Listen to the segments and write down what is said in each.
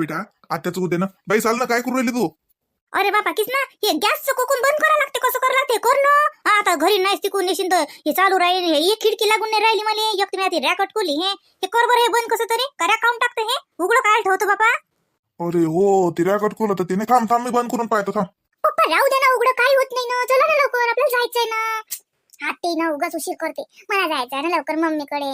बेटा. आत्याचं उद्या ना. बाई चाल ना काय करू राहिली तू? अरे बापा किस ना? हे गॅसचं कोकून बंद करा लागते कसं करा लागते कर ना. आता घरी नाही तिकून येशील तर हे चालू राहील हे एक खिडकी लागून नाही राहिली मला एक तुम्ही ती रॅक अटकवली हे. हे कर बरं हे बंद कसं तरी. करा काऊन टाकतं हे? उघडं काय ठेवतो बापा? अरे हो ती रॅकट खोल तर तिने. थांब थांब मी बंद करून पाहतो थांब. पप्पा राहू दे ना उघडं काही होत नाही ना. चला ना लवकर आपल्याला जायचंय ना. हा ते ना उगाच उशीर करते. मला जायचंय ना लवकर मम्मीकडे.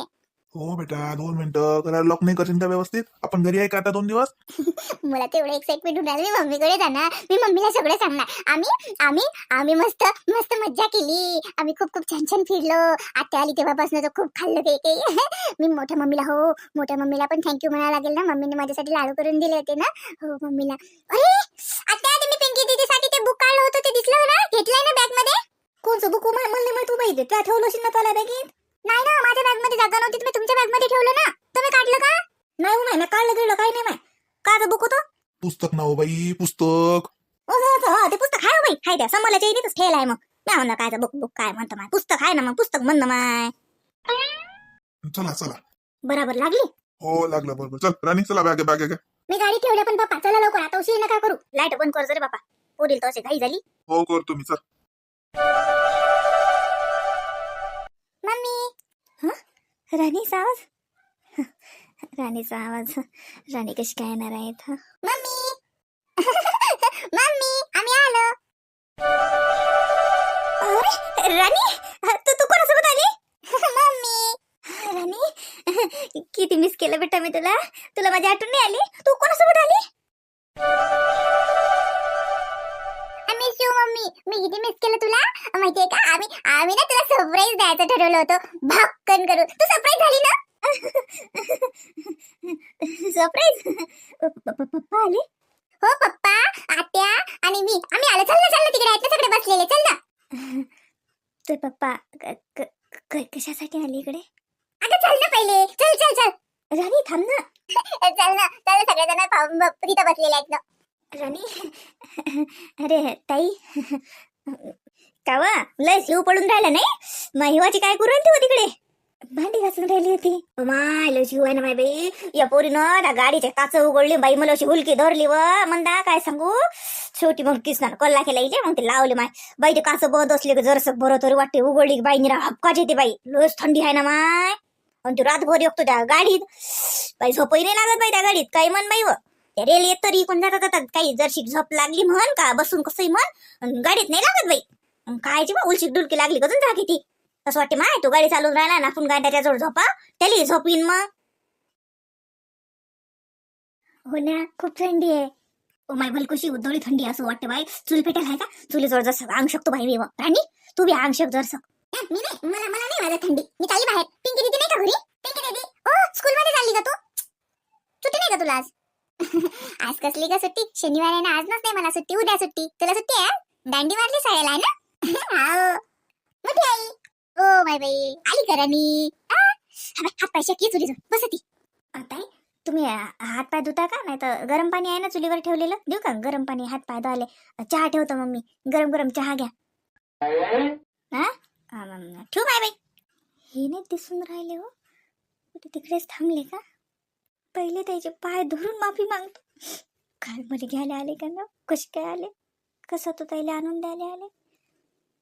हो बेटा दोन मिनिटं. घराला लॉक नाही करशील का व्यवस्थित? आपण घरी आहे का आता दोन दिवस? मला तेवढं एक्साइटमेंट होणार. मी मम्मीकडे जाणार. मी मम्मीला सगळं सांगणार. आम्ही आम्ही आम्ही मस्त मस्त मज्जा केली. आम्ही खूप खूप छान छान फिरलो. आत्या आली तेव्हापासून तर खूप खाल्लं ते काही मी मोठ्या मम्मीला हो मोठ्या मम्मीला पण थँक्यू म्हणायला लागेल ना. मम्मीने माझ्यासाठी लाडू करून दिले होते ना. हो मम्मीला. अरे आता तुम्ही पिंकी दीदीसाठी ते बुक काढलं होतं. ते दिसलं ना? घेतलंय ना बॅगमध्ये? कोणचं? बुक? मला नाही माहिती तू. माहिती त्या ठेवलं असेल ना त्याला बॅगेत नाही ना माझ्या बॅगमध्ये जागा नव्हती तुम्ही तुमच्या बॅगमध्ये ठेवलं ना. तुम्ही काढलं का? नाही नाही ना काढलं गेलं काही नाही माय. काय बुक होतं? पुस्तक ना हो बाई पुस्तक. असं असं हा ते पुस्तक आहे हो बाई हाय त्या समोरच्या इथेच ठेवलं आहे मग. नाही म्हणलं काय बुक बुक काय म्हणतो माय. पुस्तक आहे ना मग पुस्तक म्हणणं माय. चला चला. बराबर लागली? हो लागलं बरोबर. चल राणी चला बॅग बॅग मी गाडी ठेवल्या पण बाप्पा चला लवकर आता उशीर नका करू. लाइट बंद कर जरे बापा पोरील तर असे घाई झाली. हो करतो मी चल. मम्मी. हं? राणीचा आवाज? राणीचा आवाज. राणी कशी काय येणार आहेत? मम्मी. मम्मी आम्ही आलो. अरे राणी? तू तू कोणासोबत आली? मम्मी. राणी? किती मिस केलं बेटा मी तुला. तुला माझी आठवण नाही आली? तू कोणासोबत आली? मम्मी. मी किती मिस केलं तुला? माहितीये का? आम्ही आम्ही ना तुला सरप्राईज द्यायचं ठरवलं होतं. भक्कन करू तू सरप्राईज झाली ना? सरप्राईज पप्पा आले? हो पप्पा आत्या आणि मी. आम्ही आलो. चल ना चल ना तिकडे. आहेत ना सगळे बसलेले. चल ना. ते पप्पा क- क- क- कशासाठी आली इकडे? अगं चल ना पहिले. चल चल चल. राणी थांब ना. चल ना. चल सगळेजण पाहून बघ, तिथं बसलेले आहेत ना. राणी? अरे ताई. कावा लय शिव पडून राहिला नाही? महिवाची काय करू राहिली होती तिकडे? भांडी घासून राहिली होती. माय लय शिव आहे ना माय बाई. या पोरीनं त्या गाडीचे काच उघडली बाई मला अशी हुलकी धरली व. म्हणता काय सांगू? शेवटी मग किसणार कल्ला केला इथे मग ते लावले माय. बाई ते काच बंद असले की बरं तरी वाटते. उघडली की बाई निरा हपकाच येते बाई. लयच थंडी आहे ना माय. आणि तू रातभर येतो त्या गाडीत. बाई झोपही नाही लागत बाई त्या गाडीत. काही म्हण बाई व? रेल येत तरी कोण जातात काही जरशी झोप लागली म्हण का बसून कसंही म्हण गाडीत नाही लागत बाई. कायची बा उलशी डुलकी लागली कजून जा किती असं वाटते माय तू गाडी चालून राहिला ना आपण गाड्याच्या जवळ झोपा त्याला येईन मग. हो ना खूप थंडी आहे. ओ माय भलकुशी उद्धवली थंडी असं वाटतं बाई. चूल पेटेल आहे का? चुली जोड जसं अंग शकतो बाई मी राणी तू बी अंग शक जरसं. मी नाही मला मला नाही माझा थंडी. मी काही बाहेर. पिंकी दीदी नाही का घरी? पिंकी दीदी. ओ स्कूल मध्ये चालली का तू? सुट्टी नाही का तुला आज? आज कसली का सुट्टी? शनिवार आहे ना आज नसते मला सुट्टी उद्या सुट्टी. तुला सुट्टी आहे? दांडी मारली शाळेला आहे ना? मोठी आई. ओ माय बाई. आली करा मी हात पाय शेकी चुली बस ती ताई तुम्ही हात पाय धुता का? नाही तर गरम पाणी आहे ना चुलीवर ठेवलेलं? देऊ का? गरम पाणी हात पाय धुवाले चहा ठेवतो मम्मी गरम गरम चहा घ्या. हा? ठेवू माय बाई. हे नाही दिसून राहिले हो. तिकडेच थांबले का? पहिले त्याचे पाय धरून माफी मागतो. काय मरी घ्यायला आले का ना? कसे काय आले? कसं तो ताईला आणून द्यायला आले?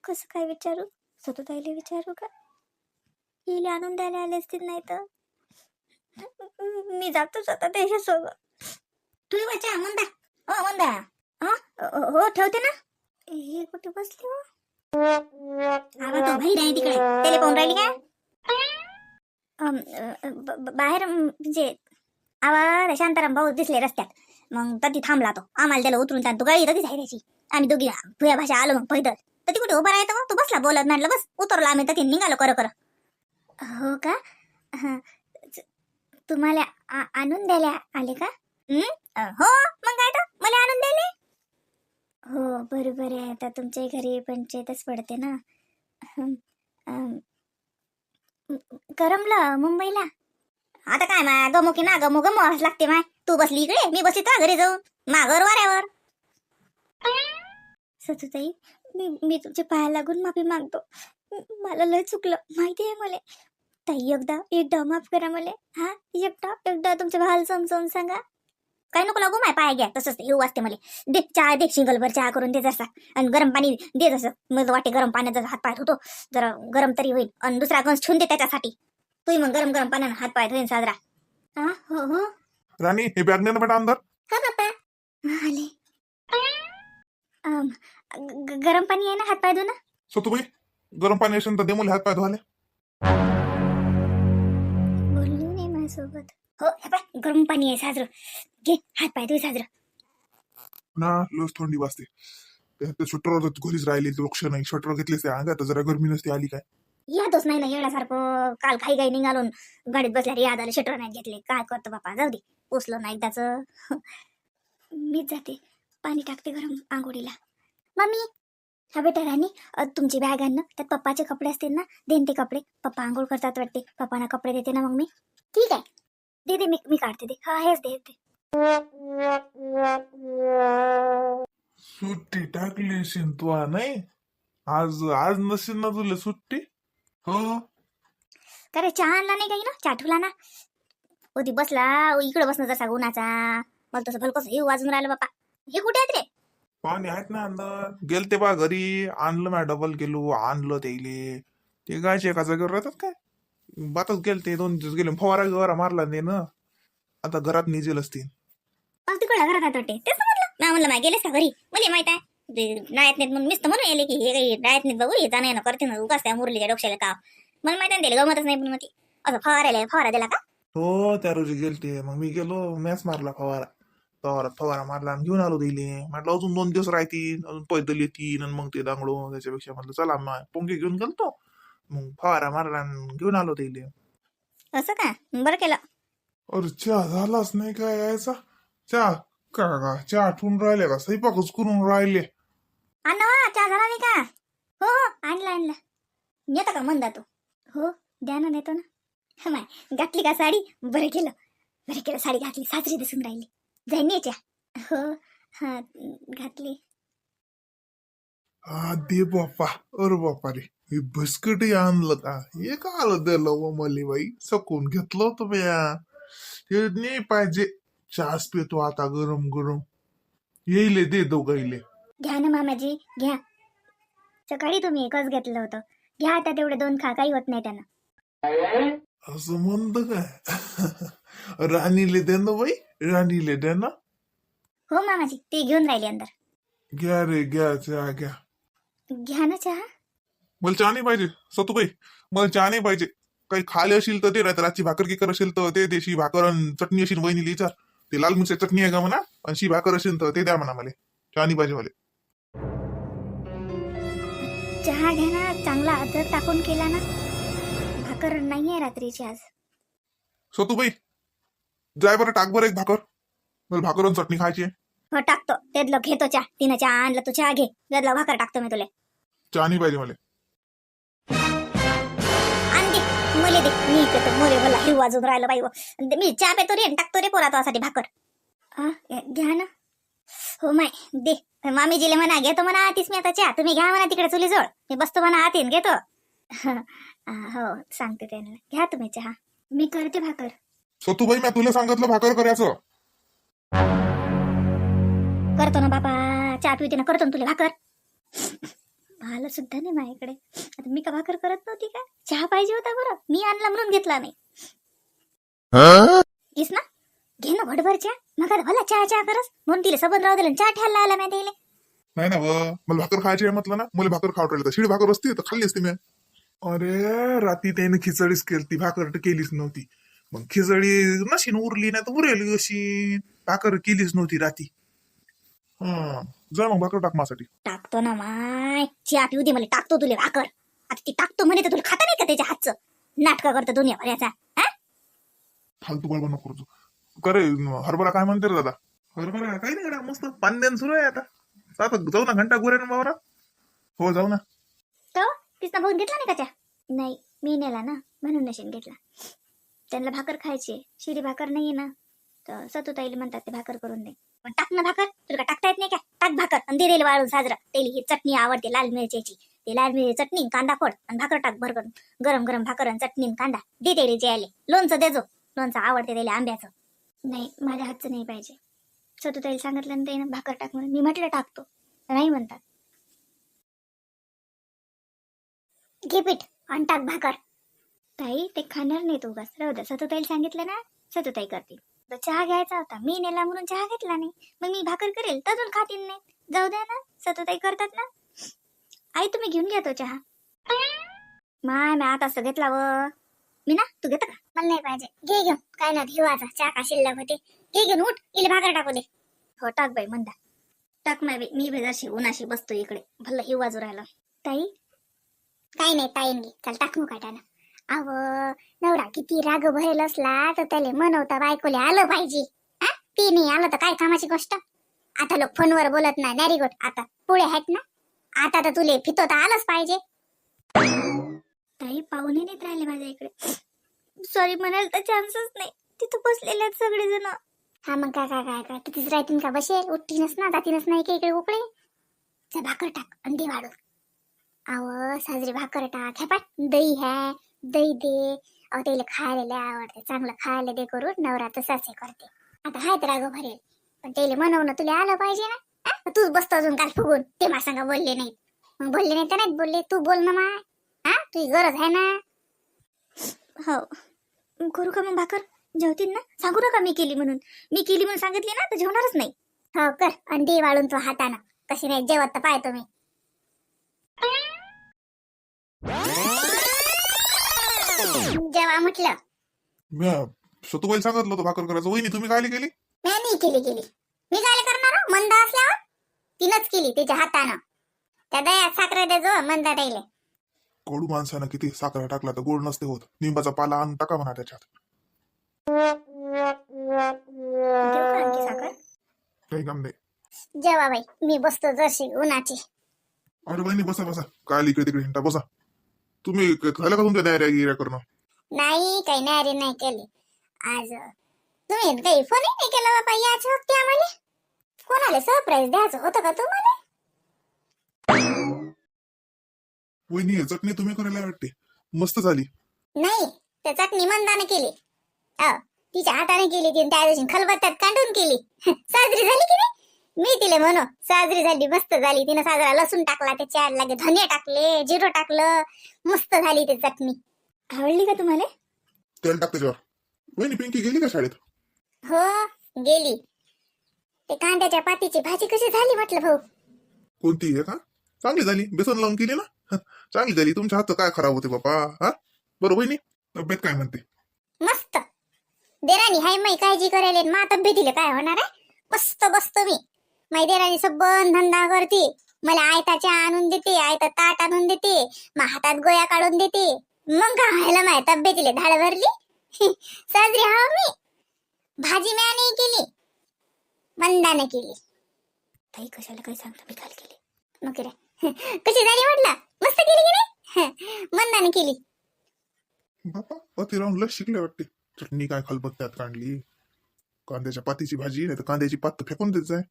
कसं काय विचारू? स्वतः ताईला विचारू का? हिला आणून द्यायला आले असतील नाही तर? मी जातोच आता त्याच्यासोबत तू बच्चा मंदा हो मंदा हा हो ठेवते ना? हे कुठे बसली हो? आवाज भाई नाही तिकडे. त्याला पाहून राहिली काय? बाहेर म्हणजे आवा शांताराम भाऊ दिसले रस्त्यात. मग तधी थांबला तो. आम्हाला त्याला उतरून त्या तो गाडी तधीच आहे त्याची. आम्ही दोघी भुया भाषा आलो मग पैदल तर ती कुठे उभा राहतो मग? तो बसला बोलत म्हटलं बस. उतरला आम्ही. तर निघालो कर कर हो का? हं. तुम्हाला आणून द्यायला आले का? हं? मग काय तर मला आणून द्यायले? हो बरोबर आहे. आता तुमच्या घरी पंचायतच पडते ना. करमलं मुंबईला? आता काय मा गमुकी ना गमो गमो लागते माय. तू बसली इकडे मी बसली तुझ्या घरी जाऊन. माघर वाऱ्यावर. सतुताई मी मी तुमच्या पाया लागून माफी मागतो. मला लय चुकलं माहिती आहे मला. ताई एकदा एकदा माफ करा मला. हा एकदा एकदा तुमच्या भावाला समजावून सांगा. काय नको लागू माय पाय घ्या. तसंच येऊ असते मला. दे चहा दे शिंगलभर चहा करून दे जसा. आणि गरम पाणी दे जसं. मला वाटे गरम पाण्यात हात पाय धुतो जरा गरम तरी होईल. आणि दुसरा गंज ठेवून दे त्याच्यासाठी. तू मग गरम गरम पाण्यानं हात पाय धुईन साजरा. हा हो हो. राणी हे बॅग ने ना बेटा अंदर. हा पप्पा आले. अम, ग- ग- गरम पाणी आहे ना हात पाय धुणं? सतुबाई गरम पाणी असेल तर दे मला हात पाय धुवाले. बोललो नाही माझ्यासोबत. हो हे पाय गरम पाणी आहे साजरं. घे हात पाय धुई साजरं. ना लस थंडी वाजते. ते- ते स्वेटरवर घरीच राहिली लक्ष नाही. स्वेटर घेतलीस त्या अंगात जरा गरमी नसते आली काय? यादच नाही ना येण्यासारखं. काल काही काही निघालून गाडीत बसल्या याद आले शटर नाही घेतले. काय करतो बापा? जाऊ दे. पोचलो ना एकदाच. मीच जाते. पाणी टाकते गरम आंघोळीला. मम्मी हा बेटा राणी तुमची बॅग आण त्यात पप्पाचे कपडे असतील ना? देन ते कपडे. पप्पा आंघोळ करतात वाटते. पप्पांना कपडे देते ना मग मी ठीक आहे. दे दे मी मी काढते दे. हा हेच दे सुट्टी टाकली असेल तू नाही? आज आज नसेल ना तुला सुट्टी? हो. का रे चहा आणला नाही काही ना? चहा ठेवला ना? होती बसला इकडे बसणं जसा उन्हाचा मला तसं भलकस हे वाजून राहिलं बापा. हे कुठे आहेत रे? पाणी आहेत ना अंदर. गेलते बा घरी. आणलं मॅ डबल गेलो आणलं त्याइले ते गायचे एका जागेवर राहतात काय? बातच गेलते दोन दिवस गेले. फवारा गवारा मारला ते ना. आता घरात निजेल असतील मग तिकडे घरात आहेत वाटते. तेच तर म्हटलं. ना म्हणलं मा गेलेस का घरी? मला माहीत आहे. ते डायत नाहीत म्हणून मीच तर म्हणून येले की हे काही डायत नाहीत बघू हे जाणं येणं करते ना उगाच त्या मुरलीच्या डोक्याला का? मला माहीत आहे ना त्याला गमतच नाही पण मग ती. असं फवारायला फवारा दिला का? हो त्या रोजी गेलते. मग मी गेलो मॅच मारला फवारा. फवारा फवारा मारला आणि घेऊन आलो दिले म्हटलं अजून दोन दिवस राहतील अजून पैदल येतील आणि मग ते दांगडो त्याच्यापेक्षा. म्हटलं चला मग पोंगे घेऊन गेलतो. मग फवारा मारला आणि घेऊन आलो दिले असं का? बरं केलं. अरे चहा झालाच नाही काय यायचा? चहा? का का? चहा ठेवून राहिले का? स्वयंपाकच करून राहिले. आणलं वा चहा झाला नाही का? हो हो आणला आणला. येतं का म्हणता तू? हो द्या ना नेतो ना. माय घातली का साडी? बरं केलं. बरं केलं साडी घातली साजरी दिसून राहिली. जाईन याच्या हो हा घातली. हा दे बाप्पा अरे बाप्पा रे. हे बिस्किट आणलं का? हे का आलं दिलं व मली बाई? सकून घेतलं होतं बया. हे नाही पाहिजे. चहाच पितो आता गरम गरम येईले दे दोघाईले घ्या ना मामाजी घ्या. सकाळी तुम्ही एकच घेतलं होतं. घ्या आता तेवढे दोन खा काही होत नाही त्यांना. असं म्हणत काय? राणीले दे ना बाई राणीले दे ना. हो मामाजी ते घेऊन राहिले अंदर. घ्या रे घ्या चहा घ्या. घ्या ना चहा. मला चहा नाही पाहिजे सतूबाई मला चहा नाही पाहिजे. काही खाले असेल तर ते राहतं रातची भाकर की कर असेल तर ते देशी भाकर आणि चटणी असेल वहिनी विचार. ते लाल मिरची चटणी आहे का म्हणा आणि शी भाकर असेल तर ते द्या म्हणा मला. चहा नाही पाहिजे मला. चहा घ्या ना चांगला अद्रक टाकून केला ना. भाकर नाहीये रात्रीची आज. सतूबाई जाय बरं टाक बरं एक भाकर. मला भाकर आणि चटणी खायची आहे. हो टाकतो. त्यातलं घेतो चहा. तिनं चहा आणला तू चहा घे. त्यातला भाकर टाकतो मी तुला. चहा नाही पाहिजे मला. आण दे मले दे. मी पेतो मला हिव वाजून राहिलं बाई व. दे, मी चहा पेतो रे आणि टाकतो रे पोरा तुझ्यासाठी भाकर. हा, घ्या ना. हो माय दे. मामीजीले म्हणा घेतो म्हणा आतीस मी आता चहा. तुम्ही घ्या म्हणा तिकडे चुली जोड मी बसतो म्हणा आतीन घेतो. हा, सांगते त्यांना घ्या तुम्ही चहा. मी करते भाकर. सतूबाई मी तुला सांगितलं भाकर करायचं. करतो ना बाबा. चहा पिवते ना. करतो ना तुला भाकर. आलं सुद्धा नाही माझ्याकडे. आता मी का भाकर करत नव्हती का चहा पाहिजे होता बरं. मी आणला म्हणून घेतला नाही. घेस ना? घे ना भटभर चहा. मग आता भला चहा चहा करस. म्हणून तिला सबंध राहू दिला आणि चहा ठेवायला आला मी तिला. नाही ना व. मला भाकर खायची आहे म्हटलं ना. मला भाकर खावट राहिली शिडी भाकर असते तर खाल्ली असते मी अरे रात्री त्याने खिचडीच केली ती. भाकर तर केलीच नव्हती. मग खिचडी नशीन उरली नाही तर उरेल अशी. भाकर केलीच नव्हती राती हा. जा मग भाकर टाक माझ्यासाठी. टाकतो ना माय. चहा पिऊ दे मला. टाकतो तुला भाकर. आता ती टाकतो म्हणे तर तुला खाता नाही का त्याच्या हातचं? नाटकं करतो दुनिया हा? फालतू बळबळ नको करू तू. का रे हरभरा काय म्हणते रे दादा? हरभरा काही नाही गड्या, मस्त पांद्यान सुरू आहे आता. आता जाऊ ना घंटा गुऱ्या वावरा. हो जाऊ ना. तो तिथं बघून घेतला नाही का चहा? नाही मी नेला ना म्हणून नशीन घेतला. त्यांना भाकर खायची शिडी भाकर नाहीये ना. तर सतुताईला म्हणतात ते भाकर करून दे. पण टाक ना भाकर तुला का टाकता येत नाही का? टाक भाकर आणि दे दिले वाळून साजरा. तेली ही चटणी आवडते लाल मिरच्याची ते लाल मिरची चटणी कांदा फोड आणि भाकर टाक भर करून गरम गरम भाकर आणि चटणी आणि कांदा. दे तेली जे आले. लोणचं देजो लोणचं आवडते त्याला आंब्याचं. नाही माझ्या हातचं नाही पाहिजे. सतुताई सांगितलं ना भाकर टाक म्हणून. मी म्हटलं टाकतो. नाही म्हणतात. घे पीठ आणि टाक भाकर. ताई ते खाणार नाही तू उगाच. राहू द्या. सतुताईला सांगितलं ना सतुताई करतील. तर चहा घ्यायचा होता. मी नेला म्हणून चहा घेतला नाही. मग मी भाकर करेल तजून खातील नाही जाऊ द्या ना. सतुताई करतात ना. आई तुम्ही घेऊन घ्या तो चहा. माय मी आता असं घेतला व. मी ना तू घेतो का? मला नाही पाहिजे. घे घेऊन. काय ना हिवाचा चहा का शिल्लक होते? घे घेऊन उठ. इले भाकर टाकू दे. हो टाक बाई म्हणता टाक माय बाई. मी भेजाशी उन्हाशी बसतो इकडे. भल्ला हिवाजू राहिला. ताई? काय नाही ताईन घे चल टाक मग काटाना. अव नवरा किती राग भरेल असला तर त्याले मनवता बायकोले आलं पाहिजे. आ? ती नाही आलं तर काय कामाची गोष्ट? आता लोक फोनवर बोलत नाही. नॅरी गोट आता पुढे आहेत ना? आता तर तुले फितो तर आलंच पाहिजे. ताई पाहुणे नाहीत राहिले माझ्या इकडे. सॉरी म्हणाल तर चान्सच नाही. तिथं बसलेले आहेत सगळेजण. हा मग काय काय काय काय? कितीच राहतील का? बसेल उठतीनच ना. जातीनच नाही इकडे उकडे. चा भाकर टाक अंडी वाढून. आव साजरी भाकर टाक. हे पाठ दही है. दही दे. अहो त्याला खायला आवडते. चांगलं खायला दे करून. नवरा तसाच हे करते. आता हाय तर राग भरेल. पण त्याला म्हणवणं तुला आलं पाहिजे ना? तूच बसतो अजून काल फुगून. ते मला सांगा बोलले नाहीत. मग बोलले नाही तर नाहीत बोलले. तू बोल ना माय. हा तुझी गरज आहे ना? हो. करू का मग भाकर? जेवतील ना? सांगू नका मी केली म्हणून. मी केली म्हणून सांगितली ना तर जेवणारच नाही. हो कर. अंडी वाळून तो हातानं. कशी नाही जेवत तर पाहतो मी. जेवा म्हटलं. मी सतुबाई सांगितलं होतं भाकर करायचं. वहिनी तुम्ही काय केली? मी नाही केली केली. मी काय करणार हो? मंद असल्यावर तिनंच केली तिच्या हातानं. त्या दयात साखर दे जो मंदा ताईले कडू माणसानं किती साखर टाकला तर गोड नसते होत. निंबाचा पाला आणून टाका म्हणा त्याच्यात. देऊ का आणखी साखर? काही काम नाही. जेवा बाई मी बसतो जशी उन्हाची. अरे बहिणी बसा बसा. काय इकडे तिकडे हिंटा बसा. तुम्ही क- झालं का तुमच्या डायऱ्या गिऱ्या करणं. नाही काही नाही नाही केली. आज तुम्ही काही फोनही नाही केला बाबा याच आम्हाला? कोणाला सरप्राईज द्यायचं होतं का तुम्हाला? वहिनी चटणी तुम्ही करायला वाटते मस्त झाली. नाही त्या चटणी मंदाने केली. अहो, तिच्या हाताने केली तिने त्या दिवशी खलबत्त्यात काढून केली. साजरी झाली की नाही? मी तिला म्हणू साजरी झाली मस्त झाली. तिनं साजरा लसूण टाकला त्याच्यात लागे धने टाकले जिरो टाकलं. मस्त झाली ती चटणी आवडली का तुम्हाला? तेल टाक त्याच्यावर वहिनी पिंकी गेली का शाळेत? हो गेली. ते कांद्याच्या पातीची भाजी कशी झाली म्हटलं भाऊ? कोणती आहे का? चांगली झाली. बेसन लावून केली ना? चांगली झाली. तुमच्या हात काय खराब होते बापा? हा? बरोबर तब्येत काय म्हणते? मस्त. देराणी हाय माई काळजी करायला मा तब्येतीला काय होणार आहे? मस्त बसतो मी. माई देराणी सबन धंदा करते. मला आयताच्या आणून देते आयता ताट आणून देते मा हातात गोया काढून देते. मग काय व्हायला माय तब्येतीला धाड भरली. साजरी हा मी. भाजी म्या नाही केली. मंदा केली. ताई कशाला काही सांगतो मी काल केली. मग रे कशी झाली म्हटलं? मस्त केली की नाही? मंदाने केली. बापा अति राहून लस शिकले वाटते. चटणी काय खलबत्त्यात काढली कांद्याच्या पातीची भाजी नाही तर कांद्याची पात फेकून देत जाय.